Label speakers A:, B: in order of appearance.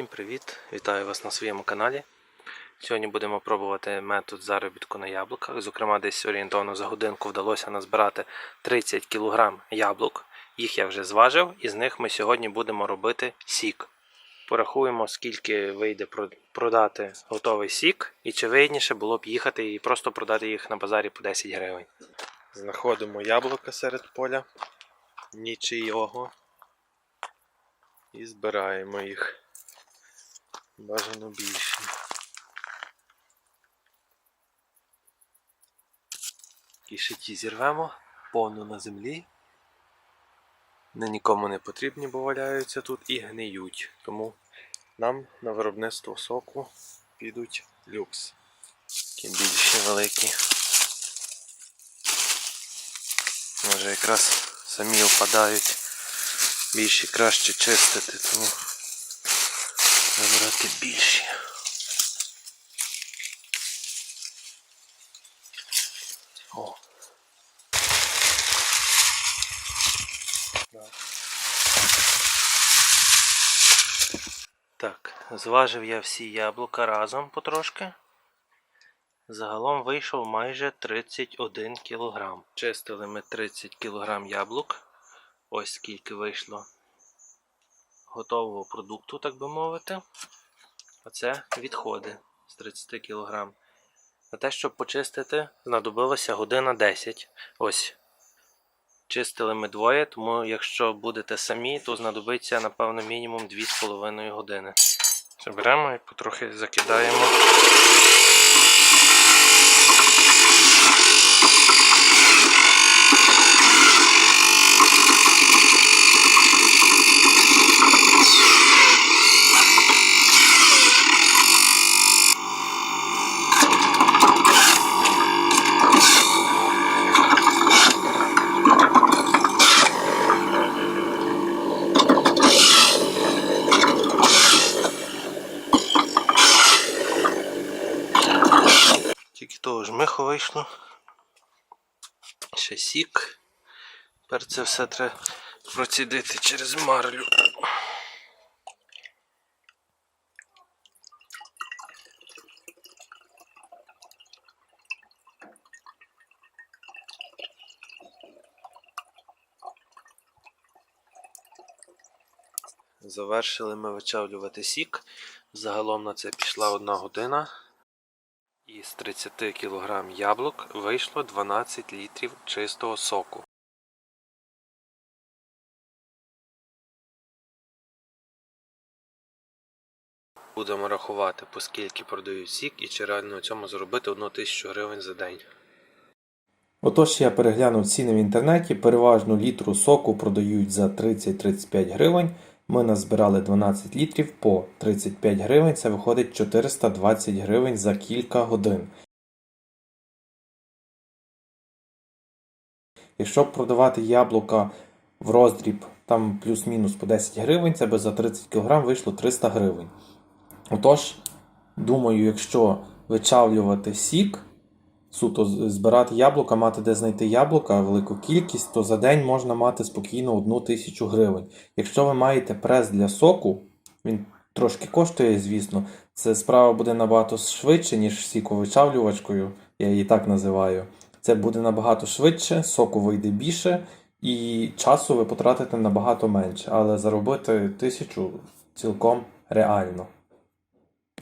A: Всім привіт! Вітаю вас на своєму каналі. Сьогодні будемо пробувати метод заробітку на яблуках. Зокрема, десь орієнтовно за годинку вдалося назбирати 30 кг яблук. Їх я вже зважив, і з них ми сьогодні будемо робити сік. Порахуємо, скільки вийде продати готовий сік, і чи вигідніше було б їхати і просто продати їх на базарі по 10 гривень. Знаходимо яблука серед поля, нічийого, і збираємо їх. Бажано більше. Кішиті зірвемо, повну на землі. Не нікому не потрібні, бо валяються тут і гниють. Тому нам на виробництво соку підуть люкс. Такі більші великі. Може якраз самі опадають. Більші краще чистити, тому Вибрати більші. О. Так, зважив я всі яблука разом потрошки. Загалом вийшов майже 31 кг. Чистили ми 30 кг яблук. Ось скільки вийшло готового продукту, так би мовити. Оце відходи з 30 кг. На те, щоб почистити, знадобилося година 10. Ось. Чистили ми двоє, тому якщо будете самі, то знадобиться, напевно, мінімум 2,5 години. Це беремо і потрохи закидаємо. Того жмиху вийшло. Ще сік. Тепер це все треба процідити через марлю. Завершили ми вичавлювати сік. Загалом на це пішла одна година. Із 30 кг яблук вийшло 12 літрів чистого соку. Будемо рахувати, по скільки продають сік і чи реально на цьому заробити 1 тисячу гривень за день.
B: Отож, я переглянув ціни в інтернеті. Переважно літру соку продають за 30-35 гривень. Ми назбирали 12 літрів по 35 гривень. Це виходить 420 гривень за кілька годин. Якщо продавати яблука в роздріб, там плюс-мінус по 10 гривень, це би за 30 кг вийшло 300 гривень. Отож, думаю, якщо вичавлювати сік, суто збирати яблука, мати де знайти яблука, велику кількість, то за день можна мати спокійно одну тисячу гривень. Якщо ви маєте прес для соку, він трошки коштує, звісно. Це справа буде набагато швидше, ніж сіковичавлювачкою, я її так називаю. Це буде набагато швидше, соку вийде більше, і часу ви потратите набагато менше, але заробити тисячу цілком реально.